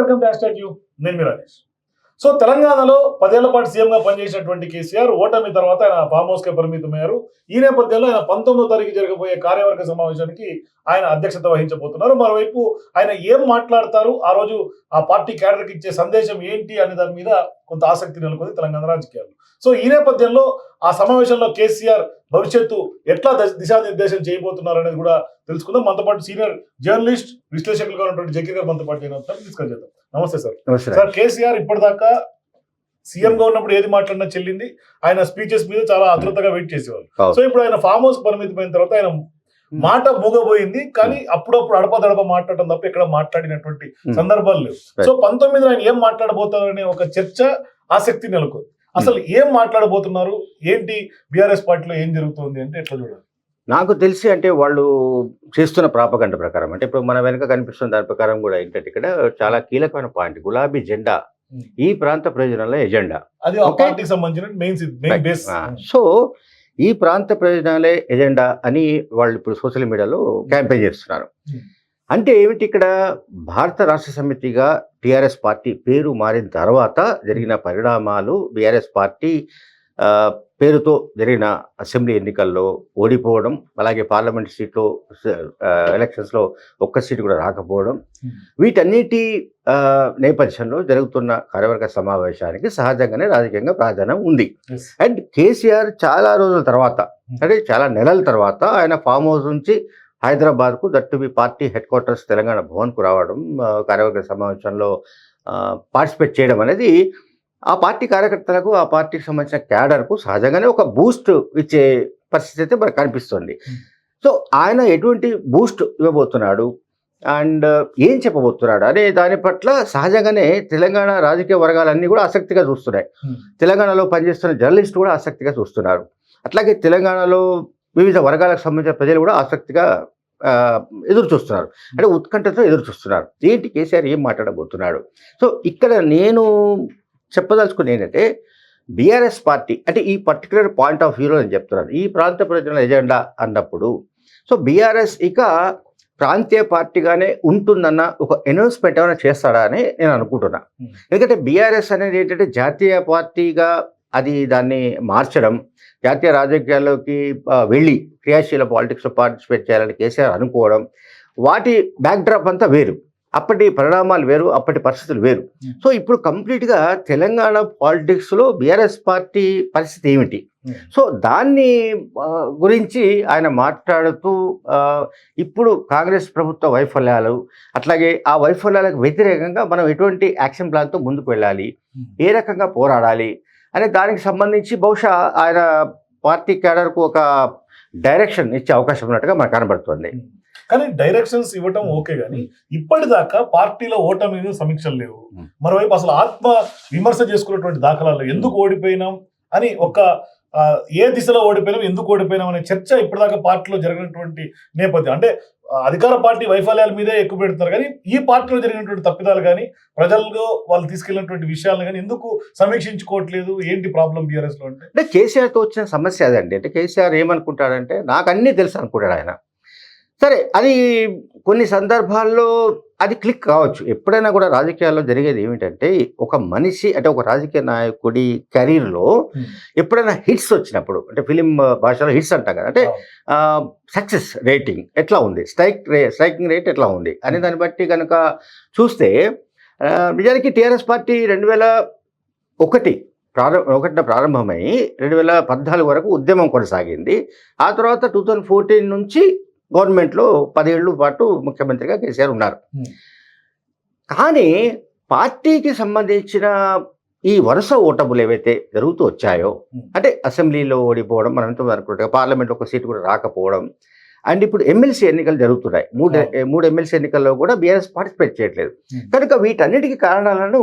Welcome to hash you నేను మీ Rajesh. So తెలంగాణలో పదేళ్ళ పాటు సీఎంగా పనిచేసినటువంటి కేసీఆర్ ఓటమి తర్వాత ఆయన ఫామ్ హౌస్కే పరిమితమయ్యారు ఈ నేపథ్యంలో ఆయన పంతొమ్మిదో తారీఖు జరగబోయే కార్యవర్గ సమావేశానికి ఆయన అధ్యక్షత వహించబోతున్నారు. మరోవైపు ఆయన ఏం మాట్లాడతారు? ఆ రోజు ఆ పార్టీ క్యాడర్కి ఇచ్చే సందేశం ఏంటి అనే దాని మీద కొంత ఆసక్తి నెలకొంది తెలంగాణ రాజకీయాలు సో ఈ నేపథ్యంలో ఆ సమావేశంలో కేసీఆర్ భవిష్యత్తు ఎట్లా దిశానిర్దేశం చేయబోతున్నారు అనేది కూడా తెలుసుకుందాం. మనతో పాటు సీనియర్ జర్నలిస్ట్ విశ్లేషకులుగా ఉన్నటువంటి జకీర్ గారు మనతో పాటు డిస్కస్ చేద్దాం. నమస్తే సార్. సార్. కేసీఆర్ ఇప్పటిదాకా సీఎం గా ఉన్నప్పుడు ఏది మాట్లాడినా చెల్లింది. ఆయన స్పీచెస్ మీద చాలా అద్భుతంగా వెయిట్ చేసేవాళ్ళు. సో ఇప్పుడు ఆయన ఫామ్ హౌస్ పరిమితమైన తర్వాత ఆయన మాట మూగబోయింది. కానీ అప్పుడప్పుడు అడపదడప మాట్లాడటం తప్ప ఇక్కడ మాట్లాడినటువంటి. సందర్భాలు లేవు. సో పంతొమ్మిది ఆయన ఏం మాట్లాడబోతారనే ఒక చర్చ ఆసక్తి నెలకొంది. అసలు ఏం మాట్లాడబోతున్నారు? ఏంటి? బీఆర్ఎస్ పార్టీలో ఏం జరుగుతుంది అంటే ఎట్లా చూడాలి? నాకు తెలిసి అంటే వాళ్ళు చేస్తున్న ప్రాపగండ ప్రకారం అంటే ఇప్పుడు మన వెనక కనిపిస్తున్న దాని ప్రకారం కూడా ఏంటంటే ఇక్కడ చాలా కీలకమైన పాయింట్ గులాబీ జెండా. ఈ ప్రాంత ప్రయోజనాల ఎజెండా. సో ఈ ప్రాంత ప్రయోజనాలే ఎజెండా అని వాళ్ళు ఇప్పుడు సోషల్ మీడియాలో క్యాంపెయిన్ చేస్తున్నారు. అంటే ఏమిటి ఇక్కడ? భారత రాష్ట్ర సమితిగా టిఆర్ఎస్ పార్టీ పేరు మారిన తర్వాత జరిగిన పరిణామాలు బీఆర్ఎస్ పార్టీ పేరుతో జరిగిన అసెంబ్లీ ఎన్నికల్లో ఓడిపోవడం అలాగే పార్లమెంట్ సీట్లో ఎలక్షన్స్లో ఒక్క సీటు కూడా రాకపోవడం Hmm. వీటన్నిటి నేపథ్యంలో జరుగుతున్న కార్యవర్గ సమావేశానికి సహజంగానే రాజకీయంగా ప్రాధాన్యం ఉంది. అండ్ కేసీఆర్ చాలా రోజుల తర్వాత అంటే చాలా నెలల తర్వాత ఆయన ఫామ్ హౌస్ నుంచి హైదరాబాద్కు దట్టు బి పార్టీ హెడ్ క్వార్టర్స్ తెలంగాణ భవన్కు రావడం కార్యవర్గ సమావేశంలో పార్టిసిపేట్ చేయడం అనేది ఆ పార్టీ కార్యకర్తలకు ఆ పార్టీకి సంబంధించిన క్యాడర్కు సహజంగానే ఒక బూస్ట్ ఇచ్చే పరిస్థితి అయితే మనకు కనిపిస్తుంది. సో ఆయన ఎటువంటి బూస్ట్ ఇవ్వబోతున్నాడు? అండ్ ఏం చెప్పబోతున్నాడు? అనే దాని పట్ల సహజంగానే తెలంగాణ రాజకీయ వర్గాలన్నీ కూడా ఆసక్తిగా చూస్తున్నాయి. తెలంగాణలో పనిచేస్తున్న జర్నలిస్టులు కూడా ఆసక్తిగా చూస్తున్నారు. అట్లాగే తెలంగాణలో వివిధ వర్గాలకు సంబంధించిన ప్రజలు కూడా ఆసక్తిగా ఎదురు చూస్తున్నారు. అంటే ఉత్కంఠతో ఎదురు చూస్తున్నారు. ఏంటి కేసీఆర్ ఏం మాట్లాడబోతున్నాడు? సో ఇక్కడ నేను చెప్పదలుచుకుని ఏంటంటే బీఆర్ఎస్ పార్టీ అంటే ఈ పర్టికులర్ పాయింట్ ఆఫ్ వ్యూలో నేను చెప్తున్నాను. ఈ ప్రాంత ప్రజల ఎజెండా అన్నప్పుడు సో బీఆర్ఎస్ ఇక ప్రాంతీయ పార్టీగానే ఉంటుందన్న ఒక అనౌన్స్మెంట్ ఏమైనా చేస్తాడా అని నేను అనుకుంటున్నా. Hmm. ఎందుకంటే బీఆర్ఎస్ అనేది ఏంటంటే జాతీయ పార్టీగా అది దాన్ని మార్చడం జాతీయ రాజకీయాల్లోకి వెళ్ళి క్రియాశీల పాలిటిక్స్లో పార్టిసిపేట్ చేయాలని కేసీఆర్ అనుకోవడం వాటి బ్యాక్డ్రాప్ అంతా వేరు. అప్పటి పరిణామాలు వేరు అప్పటి పరిస్థితులు వేరు. Hmm. సో ఇప్పుడు కంప్లీట్గా తెలంగాణ పాలిటిక్స్లో బీఆర్ఎస్ పార్టీ పరిస్థితి ఏమిటి? Hmm. సో దాన్ని గురించి ఆయన మాట్లాడుతూ ఇప్పుడు కాంగ్రెస్ ప్రభుత్వ వైఫల్యాలు అట్లాగే ఆ వైఫల్యాలకు వ్యతిరేకంగా మనం ఎటువంటి యాక్షన్ ప్లాన్తో ముందుకు వెళ్ళాలి? ఏ రకంగా పోరాడాలి? అనే దానికి సంబంధించి బహుశా ఆయన పార్టీ క్యాడర్కు ఒక డైరెక్షన్ ఇచ్చే అవకాశం ఉన్నట్టుగా మనకు కనబడుతుంది. కానీ డైరెక్షన్స్ ఇవ్వటం ఓకే కానీ ఇప్పటిదాకా పార్టీలో ఓటమి సమీక్షలు లేవు. Hmm. మరోవైపు అసలు ఆత్మ విమర్శ చేసుకున్నటువంటి దాఖలాలు ఎందుకు ఓడిపోయినాం అని ఒక ఏ దిశలో ఓడిపోయినాం ఎందుకు ఓడిపోయినాం అనే చర్చ ఇప్పటిదాకా పార్టీలో జరిగినటువంటి నేపథ్యం. అంటే అధికార పార్టీ వైఫల్యాల మీదే ఎక్కువ పెడుతున్నారు కానీ ఈ పార్టీలో జరిగినటువంటి తప్పిదాలు కానీ ప్రజల్లో వాళ్ళు తీసుకెళ్ళినటువంటి విషయాలను కానీ ఎందుకు సమీక్షించుకోవట్లేదు? ఏంటి ప్రాబ్లం బీఆర్ఎస్లో అంటే? అంటే కేసీఆర్తో వచ్చిన సమస్య అదండి. అంటే కేసీఆర్ ఏమనుకుంటాడంటే నాకు అన్నీ తెలుసు అనుకుంటాడు ఆయన. సరే అది కొన్ని సందర్భాల్లో అది క్లిక్ కావచ్చు. ఎప్పుడైనా కూడా రాజకీయాల్లో జరిగేది ఏమిటంటే ఒక మనిషి అంటే ఒక రాజకీయ నాయకుడి కెరీర్లో ఎప్పుడైనా హిట్స్ వచ్చినప్పుడు అంటే ఫిలిం భాషలో హిట్స్ అంటాం కదా అంటే సక్సెస్ రేటింగ్ ఎట్లా ఉంది? స్ట్రైక్ రే స్ట్రైకింగ్ రేట్ ఎట్లా ఉంది? అనే దాన్ని బట్టి కనుక చూస్తే నిజానికి టీఆర్ఎస్ పార్టీ రెండు వేల ఒకటి ప్రారంభ ఒకటిన ప్రారంభమై రెండు వేల పద్నాలుగు వరకు ఉద్యమం కొనసాగింది. ఆ తర్వాత టూ థౌజండ్ ఫోర్టీన్ నుంచి గవర్నమెంట్లో పదేళ్ళు పాటు ముఖ్యమంత్రిగా కేసీఆర్ ఉన్నారు Hmm. కానీ పార్టీకి సంబంధించిన ఈ వరుస ఓటములు ఏవైతే జరుగుతూ వచ్చాయో Hmm. అంటే అసెంబ్లీలో ఓడిపోవడం మనం అనుకుంటే పార్లమెంట్ ఒక సీటు కూడా రాకపోవడం అండ్ ఇప్పుడు ఎమ్మెల్సీ ఎన్నికలు జరుగుతున్నాయి మూడు అవును. మూడు ఎమ్మెల్సీ ఎన్నికల్లో కూడా బీఆర్ఎస్ పార్టిసిపేట్ చేయట్లేదు Hmm. కనుక వీటన్నిటికీ కారణాలను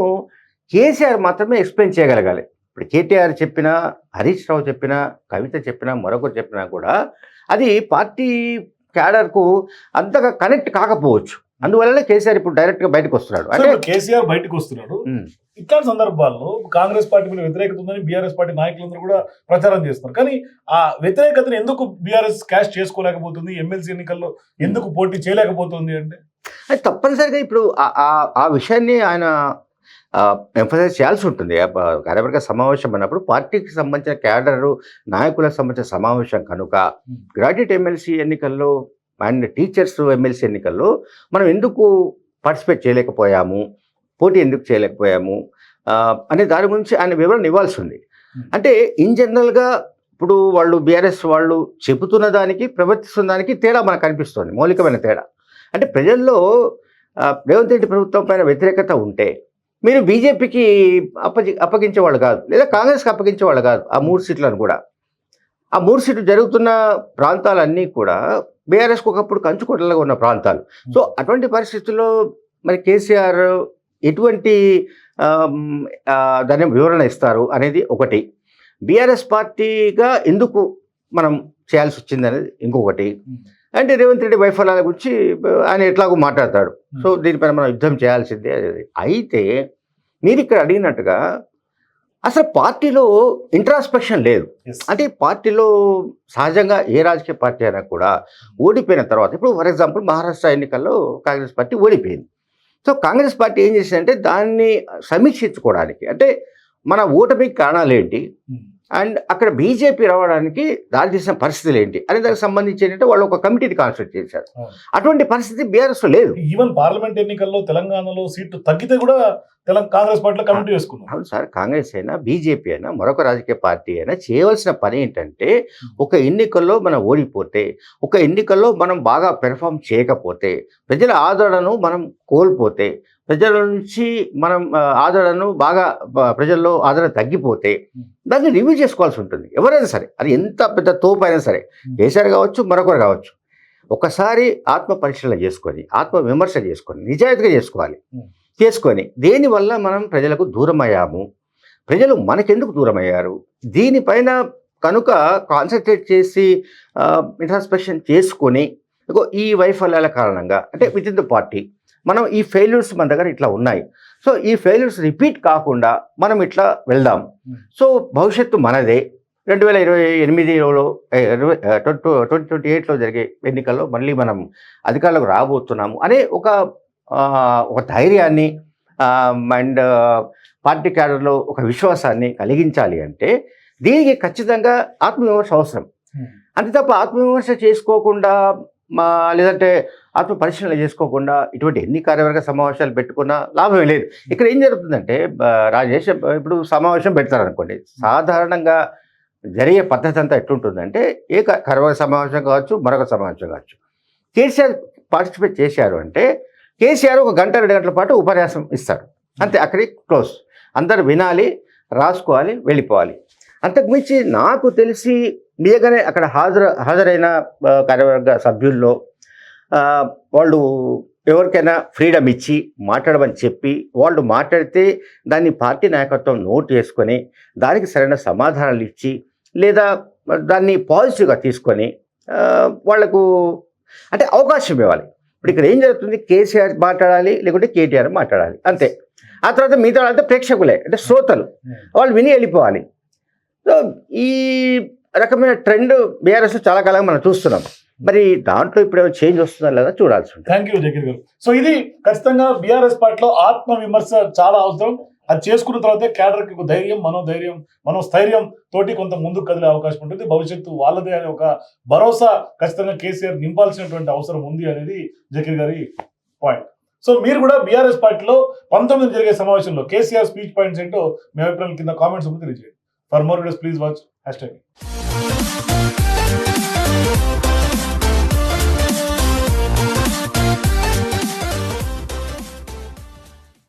కేసీఆర్ మాత్రమే ఎక్స్ప్లెయిన్ చేయగలగాలి ఇప్పుడు కేటీఆర్ చెప్పినా హరీష్ రావు చెప్పినా కవిత చెప్పినా మరొకరు చెప్పినా కూడా అది పార్టీ క్యాడర్కు అంతగా కనెక్ట్ కాకపోవచ్చు. అందువల్ల కేసీఆర్ ఇప్పుడు డైరెక్ట్గా బయటకు వస్తున్నాడు. అంటే కేసీఆర్ బయటకు వస్తున్నాడు. ఇట్లాంటి సందర్భాల్లో కాంగ్రెస్ పార్టీ మీద వ్యతిరేకత ఉందని బీఆర్ఎస్ పార్టీ నాయకులందరూ కూడా ప్రచారం చేస్తున్నారు. కానీ ఆ వ్యతిరేకతను ఎందుకు బీఆర్ఎస్ క్యాష్ చేసుకోలేకపోతుంది? ఎమ్మెల్సీ ఎన్నికల్లో ఎందుకు పోటీ చేయలేకపోతుంది అంటే? అది తప్పనిసరిగా ఇప్పుడు ఆ విషయాన్ని ఆయన ఎంఫసైజ్ చేయాల్సి ఉంటుంది కార్యవర్గ సమావేశం అన్నప్పుడు పార్టీకి సంబంధించిన క్యాడరు నాయకులకు సంబంధించిన సమావేశం కనుక. గ్రాడ్యుయేట్ ఎమ్మెల్సీ ఎన్నికల్లో అండ్ టీచర్స్ ఎమ్మెల్సీ ఎన్నికల్లో మనం ఎందుకు పార్టిసిపేట్ చేయలేకపోయాము? పోటీ ఎందుకు చేయలేకపోయాము? అనే దాని గురించి ఆయన వివరణ ఇవ్వాల్సి ఉంది. అంటే ఇన్ జనరల్గా ఇప్పుడు వాళ్ళు బీఆర్ఎస్ వాళ్ళు చెబుతున్న దానికి ప్రవర్తిస్తున్న దానికి తేడా మనకు కనిపిస్తుంది మౌలికమైన తేడా. అంటే ప్రజల్లో రేవంత్ రెడ్డి ప్రభుత్వం పైన వ్యతిరేకత ఉంటే మీరు బీజేపీకి అప్పగి అప్పగించేవాళ్ళు కాదు. లేదా కాంగ్రెస్కి అప్పగించేవాళ్ళు కాదు. ఆ మూడు సీట్లను కూడా. ఆ మూడు సీట్లు జరుగుతున్న ప్రాంతాలన్నీ కూడా బీఆర్ఎస్కి ఒకప్పుడు కంచుకోటలుగా ఉన్న ప్రాంతాలు. సో అటువంటి పరిస్థితుల్లో మరి కేసీఆర్ ఎటువంటి దాని వివరణ ఇస్తారు అనేది ఒకటి. బీఆర్ఎస్ పార్టీగా ఎందుకు మనం చేయాల్సి వచ్చింది అనేది ఇంకొకటి అంటే రేవంత్ రెడ్డి వైఫల్యాల గురించి ఆయన ఎట్లాగో మాట్లాడతాడు. సో దీనిపైన మనం యుద్ధం చేయాల్సిందే అయితే మీరు ఇక్కడ అడిగినట్టుగా అసలు పార్టీలో ఇంట్రాస్పెక్షన్ లేదు. అంటే పార్టీలో సహజంగా ఏ రాజకీయ పార్టీ అయినా కూడా ఓడిపోయిన తర్వాత ఇప్పుడు ఫర్ ఎగ్జాంపుల్ మహారాష్ట్ర ఎన్నికల్లో కాంగ్రెస్ పార్టీ ఓడిపోయింది. సో కాంగ్రెస్ పార్టీ ఏం చేసిందంటే దాన్ని సమీక్షించుకోవడానికి అంటే మన ఓటమికి కారణాలు ఏంటి? అండ్ అక్కడ బీజేపీ రావడానికి దారితీసిన పరిస్థితులు ఏంటి? అనే దానికి సంబంధించి ఏంటంటే వాళ్ళు ఒక కమిటీని కాన్స్టిట్యూట్ చేశారు. అటువంటి పరిస్థితి బీఆర్ఎస్ లేదు. ఈవెన్ పార్లమెంట్ ఎన్నికల్లో తెలంగాణలో సీట్లు తగ్గితే కూడా తెలంగాణ కాంగ్రెస్ పార్టీలో కమిటీ వేసుకున్నారు అవును సార్ కాంగ్రెస్ అయినా బీజేపీ అయినా మరొక రాజకీయ పార్టీ అయినా చేయవలసిన పని ఏంటంటే ఒక ఎన్నికల్లో మనం ఓడిపోతే ఒక ఎన్నికల్లో మనం బాగా పెర్ఫామ్ చేయకపోతే ప్రజల ఆదరణను మనం కోల్పోతే ప్రజల నుంచి మనం ఆదరణను బాగా ప్రజల్లో ఆదరణ తగ్గిపోతే దాన్ని రివ్యూ చేసుకోవాల్సి ఉంటుంది. ఎవరైనా సరే అది ఎంత పెద్ద తోపు అయినా సరే కేసీఆర్ కావచ్చు మరొకరు కావచ్చు ఒకసారి ఆత్మ పరిశీలన చేసుకొని ఆత్మ విమర్శ చేసుకొని నిజాయితీగా చేసుకోవాలి. చేసుకొని దేనివల్ల మనం ప్రజలకు దూరం అయ్యాము ప్రజలు మనకెందుకు దూరం అయ్యారు దీనిపైన కనుక కాన్సన్ట్రేట్ చేసి ఇంట్రాస్పెక్షన్ చేసుకొని ఈ వైఫల్యాల కారణంగా అంటే విత్ ఇన్ ద పార్టీ మనం ఈ ఫెయిల్యూర్స్ మన దగ్గర ఇట్లా ఉన్నాయి. సో ఈ ఫెయిల్యూర్స్ రిపీట్ కాకుండా మనం ఇట్లా వెళ్దాం. Hmm. సో భవిష్యత్తు మనదే. రెండు వేల ఇరవై ఎనిమిదిలో ట్వంటీ ట్వంటీ ఎయిట్లో జరిగే ఎన్నికల్లో మళ్ళీ మనం అధికారంలోకి రాబోతున్నాము అనే ఒక ఒక ధైర్యాన్ని అండ్ పార్టీ క్యాడర్లో ఒక విశ్వాసాన్ని కలిగించాలి అంటే దీనికి ఖచ్చితంగా ఆత్మవిమర్శ అవసరం. అంతే తప్ప ఆత్మవిమర్శ చేసుకోకుండా మా లేదంటే ఆత్మ పరిశీలన చేసుకోకుండా ఇటువంటి ఎన్ని కార్యవర్గ సమావేశాలు పెట్టుకున్నా లాభం లేదు. ఇక్కడ ఏం జరుగుతుందంటే రాజేష్ ఇప్పుడు సమావేశం పెడతారనుకోండి. సాధారణంగా జరిగే పద్ధతి అంతా ఎట్లుంటుందంటే ఏ కార్యవర్గ సమావేశం కావచ్చు మరొక సమావేశం కావచ్చు. కేసీఆర్ పార్టిసిపేట్ చేశారు అంటే కేసీఆర్ ఒక గంట రెండు గంటల పాటు ఉపన్యాసం ఇస్తాడు. అంతే అక్కడికి క్లోజ్. అందరు వినాలి రాసుకోవాలి వెళ్ళిపోవాలి. అంతకుమించి నాకు తెలిసి నిజంగానే అక్కడ హాజరు హాజరైన కార్యవర్గ సభ్యుల్లో వాళ్ళు ఎవరికైనా ఫ్రీడమ్ ఇచ్చి మాట్లాడమని చెప్పి వాళ్ళు మాట్లాడితే దాన్ని పార్టీ నాయకత్వం నోట్ చేసుకొని దానికి సరైన సమాధానాలు ఇచ్చి లేదా దాన్ని పాజిటివ్గా తీసుకొని వాళ్ళకు అంటే అవకాశం ఇవ్వాలి. ఇప్పుడు ఇక్కడ ఏం జరుగుతుంది? కేసీఆర్ మాట్లాడాలి లేకుంటే కేటీఆర్ మాట్లాడాలి. అంతే. ఆ తర్వాత మిగతా వాళ్ళంతా ప్రేక్షకులే అంటే శ్రోతలు. వాళ్ళు విని వెళ్ళిపోవాలి. సో ఈ రకమైన ట్రెండ్ బీఆర్ఎస్ చాలా కాలంగా మనం చూస్తున్నాం. మరి దాంట్లో ఇప్పుడు ఏమైనా చేంజ్ వస్తుందా లేదా చూడాల్సి ఉంటుంది. థ్యాంక్ యూ జగీర్ గారు సో ఇది ఖచ్చితంగా బీఆర్ఎస్ పార్టీలో ఆత్మ విమర్శ చాలా అవసరం. అది చేసుకున్న తర్వాతే క్యాడర్కి ధైర్యం మనోధైర్యం మనోస్థైర్యం తోటి కొంత ముందుకు కదిలే అవకాశం ఉంటుంది. భవిష్యత్తు వాళ్ళదే అనే ఒక భరోసా ఖచ్చితంగా కేసీఆర్ నింపాల్సినటువంటి అవసరం ఉంది అనేది జకీర్ గారి పాయింట్. సో మీరు కూడా బీఆర్ఎస్ పార్టీలో పంతొమ్మిది జరిగే సమావేశంలో కేసీఆర్ స్పీచ్ పాయింట్స్ ఏంటో మీ అభిప్రాయం కింద కామెంట్స్ తెలియజేయండి. For more videos please watch hashtag